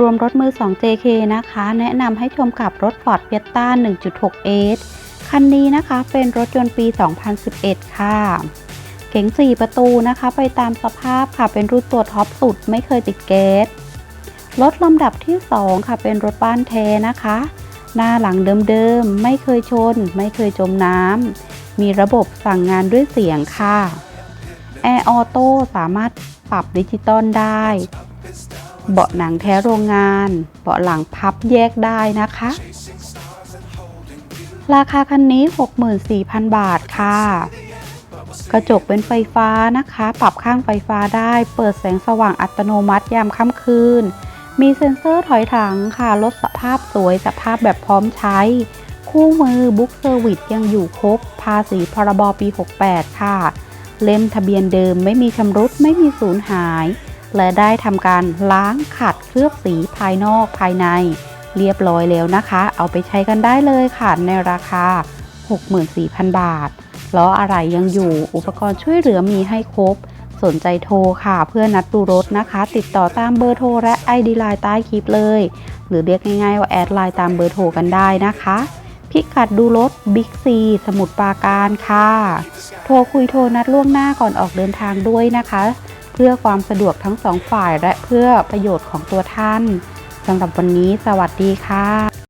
รวมรถมือ 2 JK นะคะ แนะนำให้ชมกับรถ Ford Fiesta 1.6 S คันนี้นะคะเป็นรถยนต์ปี 2011 ค่ะ เก๋ง 4 ประตูนะคะ ไปตามสภาพค่ะเป็นรุ่นตัวท็อปสุดไม่เคยติดเกตรถลำดับที่ 2 ค่ะเป็นรถบ้านแท้นะคะ หน้าหลังเดิมๆ ไม่เคยชน ไม่เคยจมน้ำ มีระบบสั่งงานด้วยเสียงค่ะ แอร์ออโต้สามารถปรับดิจิตอลได้ เบาะหนังแท้โรงงาน เบาะหลังพับแยกได้นะคะ ราคาคันนี้ 64,000 บาทค่ะ กระจกเป็นไฟฟ้านะคะ ปรับข้างไฟฟ้าได้ เปิดแสงสว่างอัตโนมัติยามค่ำคืน มีเซ็นเซอร์ถอยหลังค่ะ ลดสภาพสวยสภาพแบบพร้อมใช้ คู่มือบุ๊กเซอร์วิสยังอยู่ครบ ภาษีพรบปี 68 ค่ะ เล่มทะเบียนเดิมไม่มีชำรุดไม่มีสูญหาย และได้ทำการล้างขัดเคลือบสีภายนอกภายใน เรียบร้อยแล้วนะคะ เอาไปใช้กันได้เลยค่ะในราคา 64,000 บาทล้ออะไรยังอยู่อุปกรณ์ช่วยเหลือมีให้ครบ สนใจโทรค่ะ เพื่อนัดดูรถนะคะ ติดต่อตามเบอร์โทรและ ID ไลน์ใต้คลิปเลย หรือเรียกง่ายๆว่าแอดไลน์ตามเบอร์โทรกันได้นะคะพิกัดดูรถบิ๊กซีสมุทรปราการค่ะ โทรคุยโทรนัดล่วงหน้าก่อนออกเดินทางด้วยนะคะ พื่อความสะดวกทั้งสองฝ่ายและเพื่อประโยชน์ของตัวท่านสำหรับวันนี้สวัสดีค่ะ